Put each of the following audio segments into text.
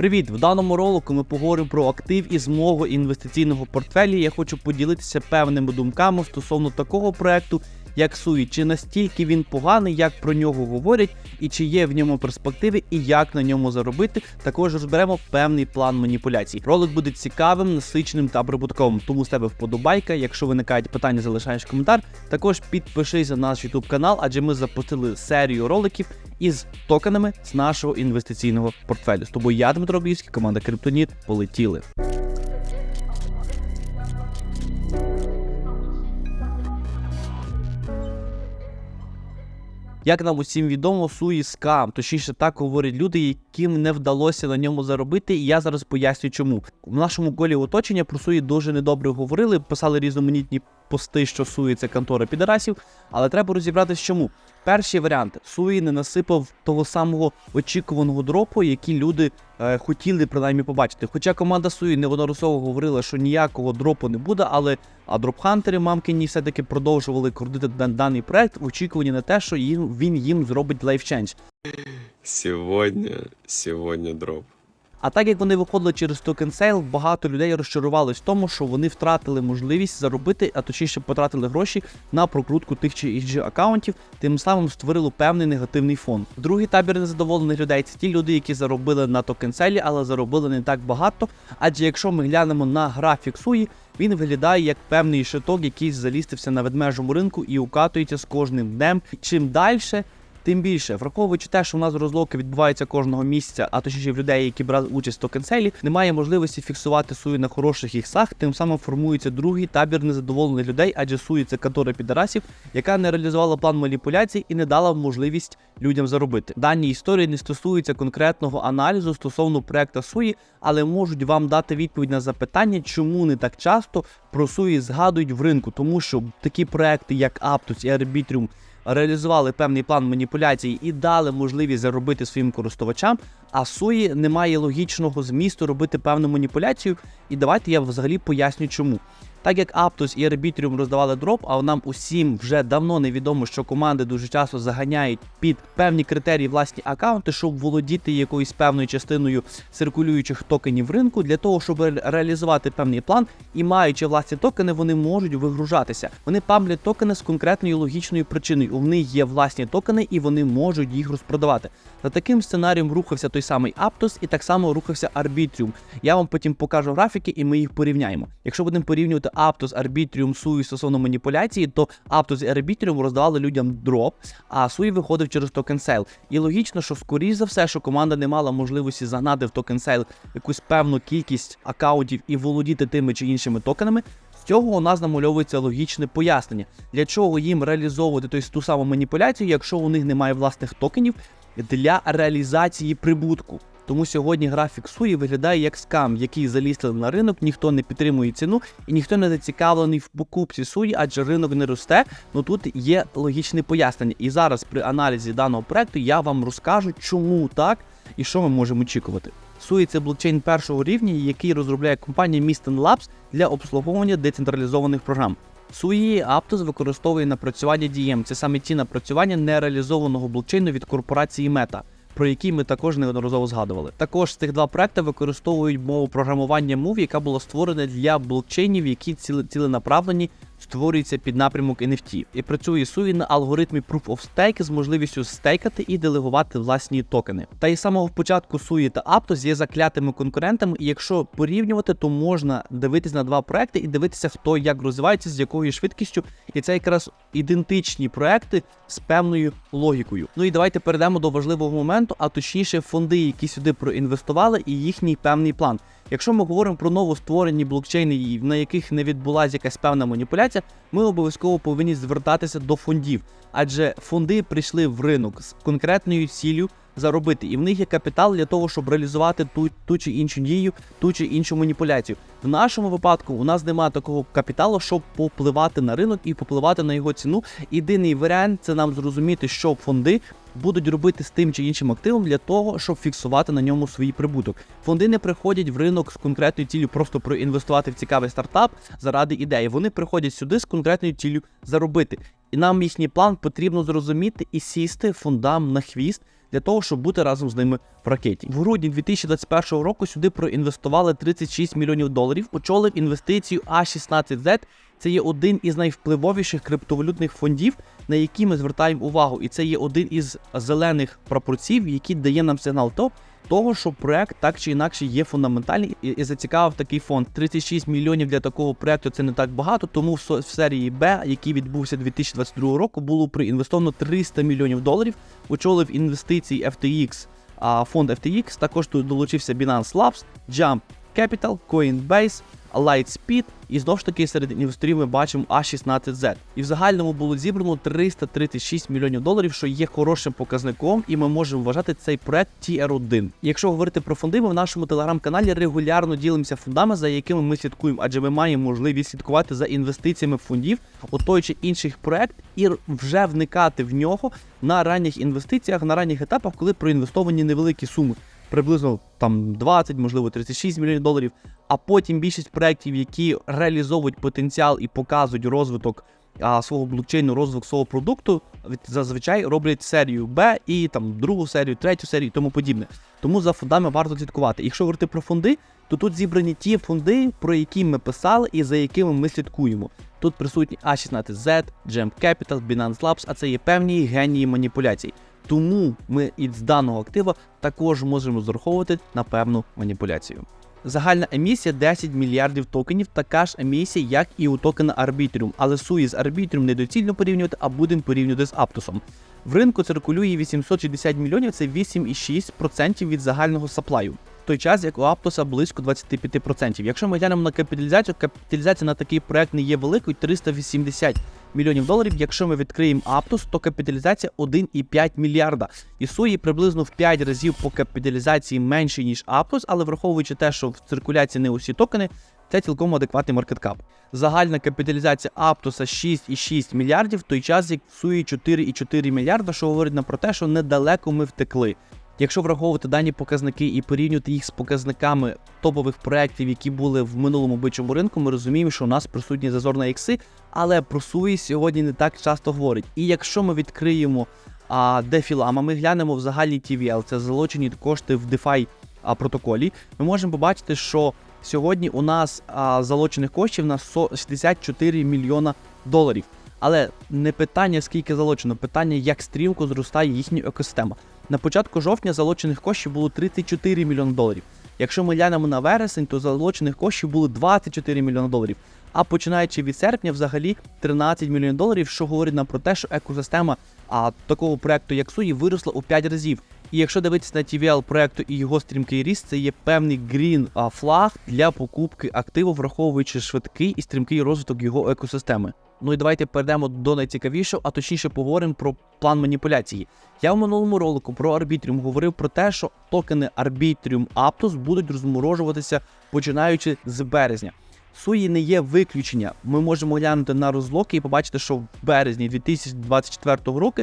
Привіт! В даному ролику ми поговоримо про актив із мого інвестиційного портфелі. Я хочу поділитися певними думками стосовно такого проекту, як Суї. Чи настільки він поганий, як про нього говорять, і чи є в ньому перспективи, і як на ньому заробити. Також розберемо певний план маніпуляцій. Ролик буде цікавим, насиченим та прибутковим. Тому з тебе вподобайка. Якщо виникають питання, залишаєш коментар. Також підпишись на наш YouTube канал, адже ми запустили серію роликів із токенами з нашого інвестиційного портфелю. З тобою я, Дмитро Бійський, команда Криптоніт. Полетіли. Як нам усім відомо, суї скам, точніше так говорять люди, яким не вдалося на ньому заробити, і я зараз поясню, чому. В нашому колі оточення про суї дуже недобре говорили, писали різноманітні пости, що суї це контора підарасів, але треба розібратися, чому. Перший варіант суї не насипав того самого очікуваного дропу, який люди е, хотіли принаймні побачити. Хоча команда Суї неодноразово говорила, що ніякого дропу не буде, але а дропхантери мамкині все-таки продовжували крутити даний проект в очікуванні на те, що їм він їм зробить лайфченж. Сегодня, сегодня дроп. А так як вони виходили через токен сейл, багато людей розчарувались в тому, що вони втратили можливість заробити, а точніше потратили гроші на прокрутку тих чи інших акаунтів, тим самим створили певний негативний фон. Другий табір незадоволених людей це ті люди, які заробили на токен селі, але заробили не так багато. Адже якщо ми глянемо на графік суї, він виглядає як певний шиток, який залістився на ведмежому ринку і укатується з кожним днем. Чим далі, Тим більше, враховуючи те, що у нас розлоки відбуваються кожного місяця, а точніше в людей, які брали участь в токенселі, немає можливості фіксувати сую на хороших іксах, тим самим формується другий табір незадоволених людей, адже сує це контора підарасів, яка не реалізувала план маніпуляцій і не дала можливість людям заробити. Дані історії не стосуються конкретного аналізу стосовно проекта суї, але можуть вам дати відповідь на запитання, чому не так часто про суї згадують в ринку, тому що такі проекти, як Aptos і Arbitrium, реалізували певний план маніпуляцій і дали можливість заробити своїм користувачам. А суї немає логічного змісту робити певну маніпуляцію. І давайте я взагалі поясню, чому. Так як Aptos і Arbitrium роздавали дроп, а нам усім вже давно невідомо, що команди дуже часто заганяють під певні критерії власні акаунти, щоб володіти якоюсь певною частиною циркулюючих токенів ринку, для того, щоб реалізувати певний план і маючи власні токени, вони можуть вигружатися. Вони памлять токени з конкретною логічною причиною. У них є власні токени і вони можуть їх розпродавати. За таким сценарієм рухався той самий Aptos і так само рухався Arbitrium. Я вам потім покажу графіки, і ми їх порівняємо. Якщо будемо порівнювати Aptos, Arbitrium, Sui стосовно маніпуляції, то Aptos і Arbitrium роздавали людям дроп, а Sui виходив через токен сейл. І логічно, що скоріш за все, що команда не мала можливості загнати в токен сейл якусь певну кількість акаунтів і володіти тими чи іншими токенами. З цього у нас намальовується логічне пояснення, для чого їм реалізовувати тобто, ту саму маніпуляцію, якщо у них немає власних токенів для реалізації прибутку. Тому сьогодні графік суї виглядає як скам, який залізли на ринок, ніхто не підтримує ціну і ніхто не зацікавлений в покупці суї, адже ринок не росте. Ну тут є логічне пояснення. І зараз при аналізі даного проекту я вам розкажу, чому так і що ми можемо очікувати. Суї це блокчейн першого рівня, який розробляє компанія Miston Labs для обслуговування децентралізованих програм. Суї Aptos використовує напрацювання DM. Це саме ті напрацювання нереалізованого блокчейну від корпорації Meta, про які ми також неодноразово згадували. Також цих два проекти використовують мову програмування Move, яка була створена для блокчейнів, які ціленаправлені створюються під напрямок NFT. І працює Суї на алгоритмі Proof of Stake з можливістю стейкати і делегувати власні токени. Та із самого початку Суї та Aptos є заклятими конкурентами, і якщо порівнювати, то можна дивитися на два проекти і дивитися, хто як розвивається, з якою швидкістю. І це якраз ідентичні проекти з певною логікою. Ну і давайте перейдемо до важливого моменту, а точніше фонди, які сюди проінвестували, і їхній певний план. Якщо ми говоримо про новостворені блокчейни, на яких не відбулася якась певна маніпуляція, ми обов'язково повинні звертатися до фондів, адже фонди прийшли в ринок з конкретною ціллю заробити, і в них є капітал для того, щоб реалізувати ту, ту чи іншу дію, ту чи іншу маніпуляцію. В нашому випадку у нас немає такого капіталу, щоб попливати на ринок і попливати на його ціну. Єдиний варіант це нам зрозуміти, що фонди будуть робити з тим чи іншим активом для того, щоб фіксувати на ньому свій прибуток. Фонди не приходять в ринок з конкретною ціллю просто проінвестувати в цікавий стартап заради ідеї. Вони приходять сюди з конкретною ціллю заробити. І нам їхній план потрібно зрозуміти і сісти фондам на хвіст для того, щоб бути разом з ними в ракеті. В грудні 2021 року сюди проінвестували 36 мільйонів доларів. Очолив інвестицію А16Z. Це є один із найвпливовіших криптовалютних фондів, на які ми звертаємо увагу. І це є один із зелених прапорців, який дає нам сигнал то, того, що проект так чи інакше є фундаментальний і, зацікавив такий фонд. 36 мільйонів для такого проекту це не так багато. Тому в, серії Б, який відбувся 2022 року, було проінвестовано 300 мільйонів доларів. Очолив інвестиції FTX, а фонд FTX. Також долучився Binance Labs, Jump Capital, Coinbase, Lightspeed, і знову ж таки серед інвесторів ми бачимо A16Z. І в загальному було зібрано 336 мільйонів доларів, що є хорошим показником, і ми можемо вважати цей проект TR1. Якщо говорити про фонди, ми в нашому телеграм-каналі регулярно ділимося фондами, за якими ми слідкуємо, адже ми маємо можливість слідкувати за інвестиціями фондів у той чи інший проект і вже вникати в нього на ранніх інвестиціях, на ранніх етапах, коли проінвестовані невеликі суми приблизно там 20, можливо 36 мільйонів доларів. А потім більшість проєктів, які реалізовують потенціал і показують розвиток а, свого блокчейну, розвиток свого продукту, зазвичай роблять серію Б і там другу серію, третю серію і тому подібне. Тому за фондами варто слідкувати. Якщо говорити про фонди, то тут зібрані ті фонди, про які ми писали і за якими ми слідкуємо. Тут присутні A16Z, Gem Capital, Binance Labs, а це є певні генії маніпуляцій. Тому ми із даного актива також можемо зараховувати на певну маніпуляцію. Загальна емісія 10 мільярдів токенів, така ж емісія, як і у токена Arbitrium, але суї з Arbitrium недоцільно порівнювати, а будемо порівнювати з Aptos. В ринку циркулює 860 мільйонів, це 8,6% від загального саплаю. В той час, як у Аптоса близько 25%. Якщо ми глянемо на капіталізацію, капіталізація на такий проект не є великою 380 мільйонів доларів. Якщо ми відкриємо Аптос, то капіталізація 1,5 мільярда. І суї приблизно в 5 разів по капіталізації менше, ніж Аптос, але враховуючи те, що в циркуляції не усі токени, це цілком адекватний маркеткап. Загальна капіталізація Аптоса 6,6 мільярдів, в той час як в суї 4,4 мільярда, що говорить нам про те, що недалеко ми втекли. Якщо враховувати дані показники і порівнювати їх з показниками топових проєктів, які були в минулому бичому ринку, ми розуміємо, що у нас присутні зазор на ікси, але про суї сьогодні не так часто говорять. І якщо ми відкриємо а, дефілама, ми глянемо в загальній TVL, це залучені кошти в DeFi протоколі, ми можемо побачити, що сьогодні у нас а, залучених коштів на 64 мільйона доларів. Але не питання, скільки залучено, питання, як стрімко зростає їхня екосистема. На початку жовтня залучених коштів було 34 мільйони доларів. Якщо ми глянемо на вересень, то залучених коштів було 24 мільйони доларів. А починаючи від серпня, взагалі 13 мільйонів доларів, що говорить нам про те, що екосистема а, такого проекту, як Суї, виросла у 5 разів. І якщо дивитися на TVL проекту і його стрімкий ріст, це є певний грін флаг для покупки активу, враховуючи швидкий і стрімкий розвиток його екосистеми. Ну і давайте перейдемо до найцікавішого, а точніше поговоримо про план маніпуляції. Я в минулому ролику про Arbitrium говорив про те, що токени Arbitrium Aptos будуть розморожуватися починаючи з березня. Суї не є виключення. Ми можемо глянути на розлоки і побачити, що в березні 2024 року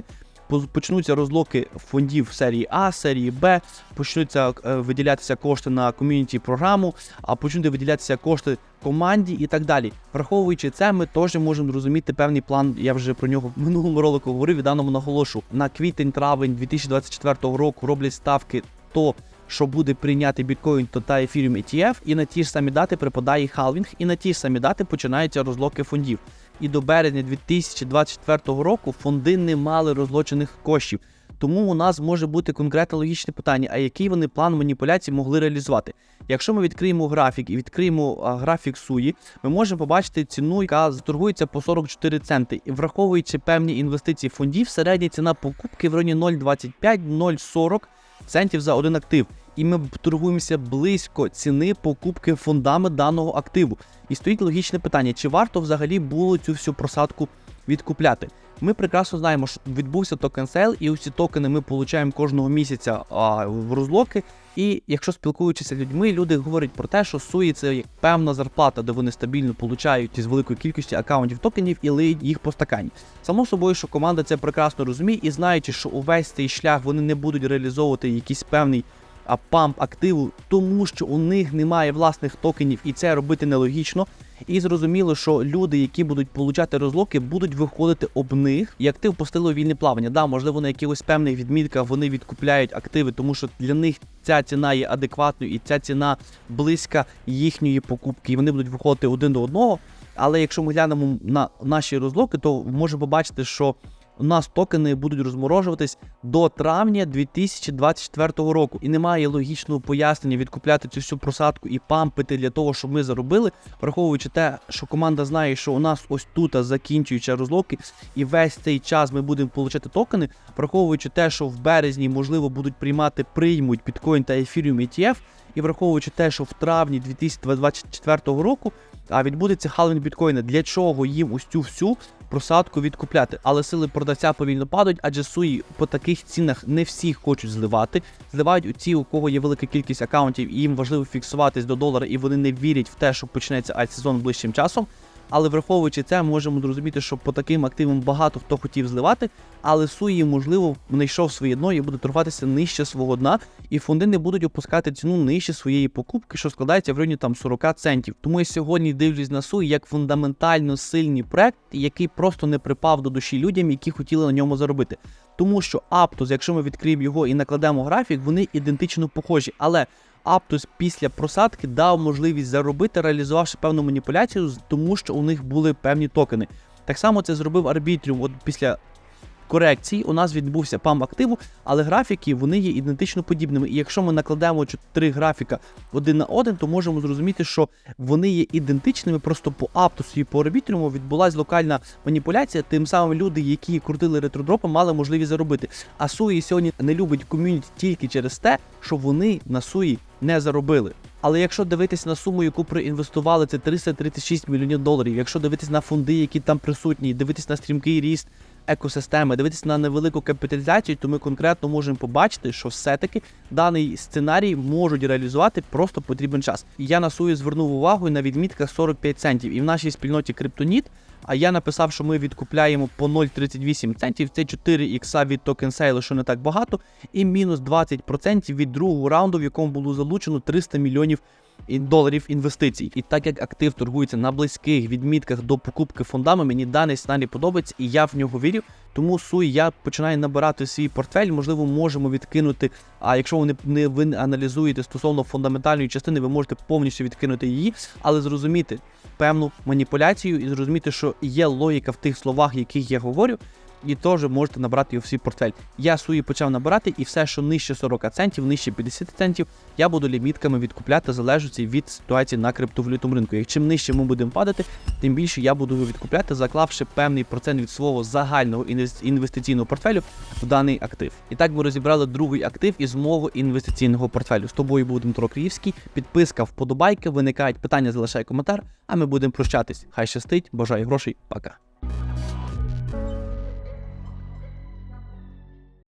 почнуться розлоки фондів серії А, серії Б, почнуться е, виділятися кошти на ком'юніті програму, а почнуть виділятися кошти команді і так далі. Враховуючи це, ми теж можемо розуміти певний план. Я вже про нього в минулому ролику говорив і даному наголошу. На квітень-травень 2024 року роблять ставки то. Що буде прийняти біткоін то та Ethereum ETF, і на ті ж самі дати припадає халвінг, і на ті ж самі дати починаються розлоки фондів. І до березня 2024 року фонди не мали розлочених коштів. Тому у нас може бути конкретне логічне питання, а який вони план маніпуляцій могли реалізувати. Якщо ми відкриємо графік і відкриємо графік суї, ми можемо побачити ціну, яка торгується по 44 центи. І враховуючи певні інвестиції фондів, середня ціна покупки в районі 0,25-0,40 центів за один актив. І ми торгуємося близько ціни покупки фондами даного активу. І стоїть логічне питання: чи варто взагалі було цю всю просадку відкупляти? Ми прекрасно знаємо, що відбувся токен сейл, і усі токени ми получаємо кожного місяця а, в розлоки. І якщо спілкуючися з людьми, люди говорять про те, що суї це як певна зарплата, де вони стабільно получають із великої кількості акаунтів токенів і лиють їх по стакані. Само собою, що команда це прекрасно розуміє, і знаючи, що увесь цей шлях вони не будуть реалізовувати якийсь певний памп активу, тому що у них немає власних токенів, і це робити нелогічно. І зрозуміло, що люди, які будуть получати розлоки, будуть виходити об них, і актив постело вільне плавання. Да, можливо, на якихось певних відмітках вони відкупляють активи, тому що для них ця ціна є адекватною і ця ціна близька їхньої покупки, і вони будуть виходити один до одного. Але якщо ми глянемо на наші розлоки, то можемо побачити, що у нас токени будуть розморожуватись до травня 2024 року. І немає логічного пояснення відкупляти цю всю просадку і пампити для того, щоб ми заробили, враховуючи те, що команда знає, що у нас ось тут закінчуються розлоки, і весь цей час ми будемо получати токени, враховуючи те, що в березні можливо будуть приймати приймуть біткоін та ефіріум ETF, і враховуючи те, що в травні 2024 року а відбудеться халвінг біткоїна. Для чого їм ось цю всю просадку відкупляти? Але сили продавця повільно падають, адже суї по таких цінах не всіх хочуть зливати. Зливають у ті, у кого є велика кількість акаунтів, і їм важливо фіксуватись до долара, і вони не вірять в те, що почнеться альт-сезон ближчим часом. Але враховуючи це, можемо зрозуміти, що по таким активам багато хто хотів зливати, але суї, можливо, знайшов своє дно і буде торгуватися нижче свого дна, і фонди не будуть опускати ціну нижче своєї покупки, що складається в районі там 40 центів. Тому я сьогодні дивлюсь на суї як фундаментально сильний проект, який просто не припав до душі людям, які хотіли на ньому заробити. Тому що Aptos, якщо ми відкриємо його і накладемо графік, вони ідентично похожі. Але Aptos після просадки дав можливість заробити, реалізувавши певну маніпуляцію, тому що у них були певні токени. Так само це зробив Arbitrium. От після корекції у нас відбувся пам активу, але графіки вони є ідентично подібними. І якщо ми накладемо чотири графіка один на один, то можемо зрозуміти, що вони є ідентичними. Просто по Аптусу і по Arbitrium відбулася локальна маніпуляція. Тим самим люди, які крутили ретродропи, мали можливість заробити. А Суї сьогодні не любить ком'юніті тільки через те, що вони на Суї не заробили. Але якщо дивитись на суму, яку проінвестували, це 336 мільйонів доларів. Якщо дивитись на фонди, які там присутні, дивитись на стрімкий ріст екосистеми, дивитись на невелику капіталізацію, то ми конкретно можемо побачити, що все-таки даний сценарій можуть реалізувати, просто потрібен час. Я на сую звернув увагу на відмітках 45 центів. І в нашій спільноті Криптоніт. А я написав, що ми відкупляємо по 0,38 центів. Це 4 ікса від токен сейлу, що не так багато, і мінус 20% від другого раунду, в якому було залучено 300 мільйонів і- доларів інвестицій. І так як актив торгується на близьких відмітках до покупки фондами, мені даний сценарій подобається, і я в нього вірю. Тому суй я починаю набирати свій портфель. Можливо, можемо відкинути. А якщо ви не, ви аналізуєте стосовно фундаментальної частини, ви можете повністю відкинути її, але зрозуміти певну маніпуляцію і зрозуміти, що є логіка в тих словах, яких я говорю. І теж можете набрати його в свій портфель. Я свої почав набирати, і все, що нижче 40 центів, нижче 50 центів, я буду лімітками відкупляти, залежності від ситуації на криптовалютному ринку. Як чим нижче ми будемо падати, тим більше я буду відкупляти, заклавши певний процент від свого загального інвестиційного портфелю в даний актив. І так ми розібрали другий актив із мого інвестиційного портфелю. З тобою був Дмитро Київський. Підписка, вподобайки, виникають питання, залишай коментар, а ми будемо прощатись. Хай щастить, бажаю грошей, пока.